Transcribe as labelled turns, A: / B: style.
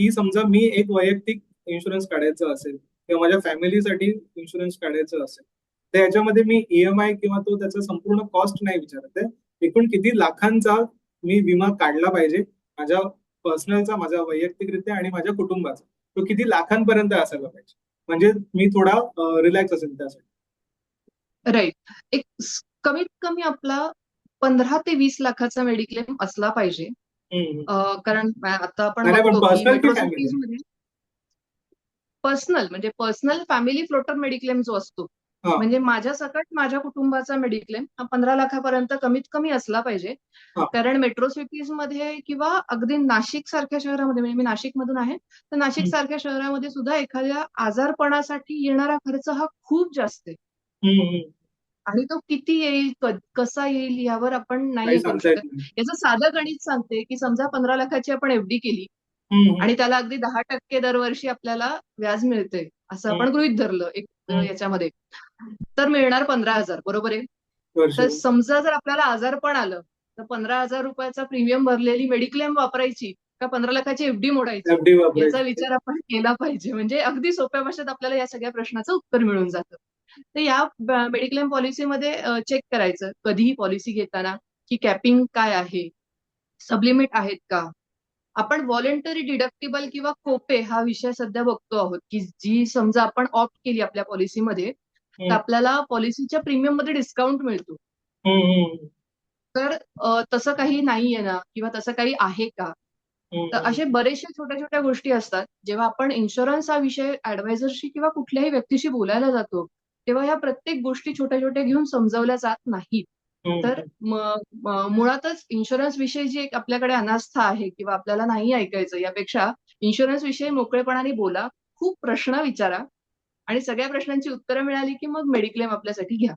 A: की समजा मी एक वैयक्तिक इन्शुरन्स काढायचं असेल किंवा माझ्या फॅमिलीसाठी इन्शुरन्स काढायचं असेल तर याच्यामध्ये मी ईएमआय किंवा तो त्याचा संपूर्ण कॉस्ट नाही विचारत आहे. एकूण किती लाखांचा मी विमा काढला पाहिजे माझ्या पर्सनलचा माझ्या वैयक्तिकरित्या आणि माझ्या कुटुंबाचा तो किती लाखांपर्यंत असायला पाहिजे? म्हणजे मी थोडा रिलॅक्स असेल त्यासाठी.
B: राईट एक कमीत कमी आपला पंधरा ते वीस लाखाचा मेडिक्लेम असला पाहिजे. कारण आता आपण पर्सनल म्हणजे पर्सनल फॅमिली फ्लोटर मेडिक्लेम जो असतो. म्हणजे माझ्या सकट माझ्या कुटुंबाचा मेडिक्लेम हा पंधरा लाखापर्यंत कमीत कमी असला पाहिजे. कारण मेट्रो सिटीजमध्ये किंवा अगदी नाशिक सारख्या शहरामध्ये म्हणजे मी नाशिक मधून आहे तर नाशिक. सारख्या शहरामध्ये सुद्धा एखाद्या आजारपणासाठी येणारा खर्च हा खूप जास्त आहे. आणि तो किती येईल कसा येईल यावर आपण नाही करू शकत. याचं साधं गणित सांगते की समजा पंधरा लाखाची आपण एफडी केली. आणि त्याला अगदी दहा टक्के दरवर्षी आपल्याला व्याज मिळते असं आपण. गृहित धरलं एक. याच्यामध्ये तर मिळणार पंधरा हजार बरोबर आहे. तर समजा जर आपल्याला आजारपण आलं तर पंधरा हजार रुपयाचा प्रीमियम भरलेली मेडिक्लेम वापरायची का पंधरा लाखाची एफडी मोडायची याचा. विचार आपण केला पाहिजे म्हणजे अगदी सोप्या भाषेत आपल्याला या सगळ्या प्रश्नाचं उत्तर मिळून जातं तर या मेडिक्लेम पॉलिसीमध्ये चेक करायचं. कधीही पॉलिसी घेताना की कॅपिंग काय आहे? सबलिमिट आहेत का? आपण व्हॉलेंटरी डिडक्टिबल किंवा कोपे हा विषय सध्या बघतो आहोत की जी समजा आपण ऑप्ट केली आपल्या पॉलिसीमध्ये तर. आपल्याला पॉलिसीच्या प्रीमियममध्ये डिस्काउंट मिळतो. तर तसं काही नाहीये ना किंवा तसं काही आहे का? तर असे बरेचसे छोट्या छोट्या गोष्टी असतात. जेव्हा आपण इन्शुरन्स हा विषय ऍडवायझरशी किंवा कुठल्याही व्यक्तीशी बोलायला जातो तेव्हा या प्रत्येक गोष्टी छोट्या छोट्या घेऊन समजावल्या जात नाहीत
A: हम्म.
B: तर मुळातच इन्शुरन्स विषयी जी एक आपल्याकडे अनास्था आहे किंवा आपल्याला नाही ऐकायचं यापेक्षा इन्शुरन्स विषयी मोकळेपणाने बोला खूप प्रश्न विचारा आणि सगळ्या प्रश्नांची उत्तरं मिळाली की मग मेडिक्लेम आपल्यासाठी घ्या